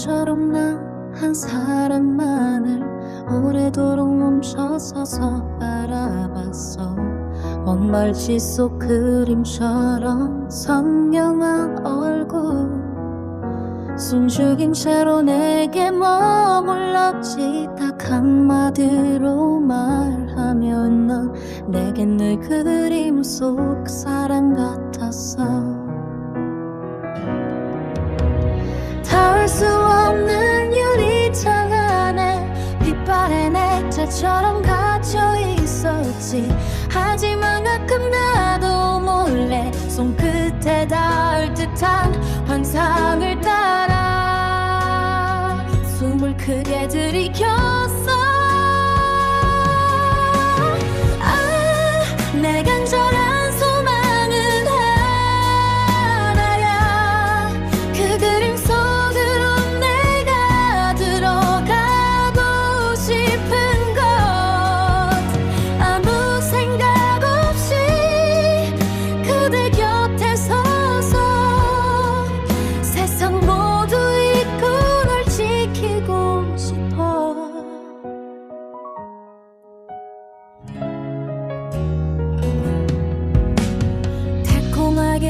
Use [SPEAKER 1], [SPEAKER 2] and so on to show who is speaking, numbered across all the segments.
[SPEAKER 1] 바보처럼 나 한 사람만을 오래도록 멈춰서서 바라봤어. 먼 말치 속 그림처럼 선명한 얼굴. 숨죽인 채로 내게 머물렀지. 딱 한마디로 말하면 넌 내겐 늘 그림 속 사랑 같았어 액자처럼 갇혀 있었지. 하지만 가끔 나도 몰래 손끝에 닿을 듯한 환상을 따라 숨을 크게 들이켰어. 아, 내간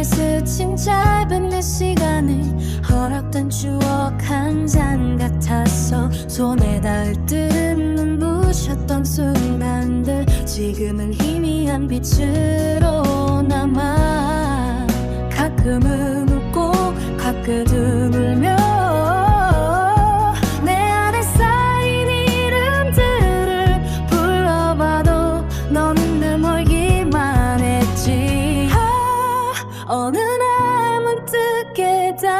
[SPEAKER 1] 달콤하게 스친 짧은 몇 시간을 허락된 추억 한 잔 같았어 손에 닿을 듯은 눈부셨던 순간들 지금은 희미한 빛으로 어느 날 문득 깨달았어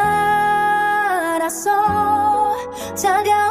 [SPEAKER 1] 작아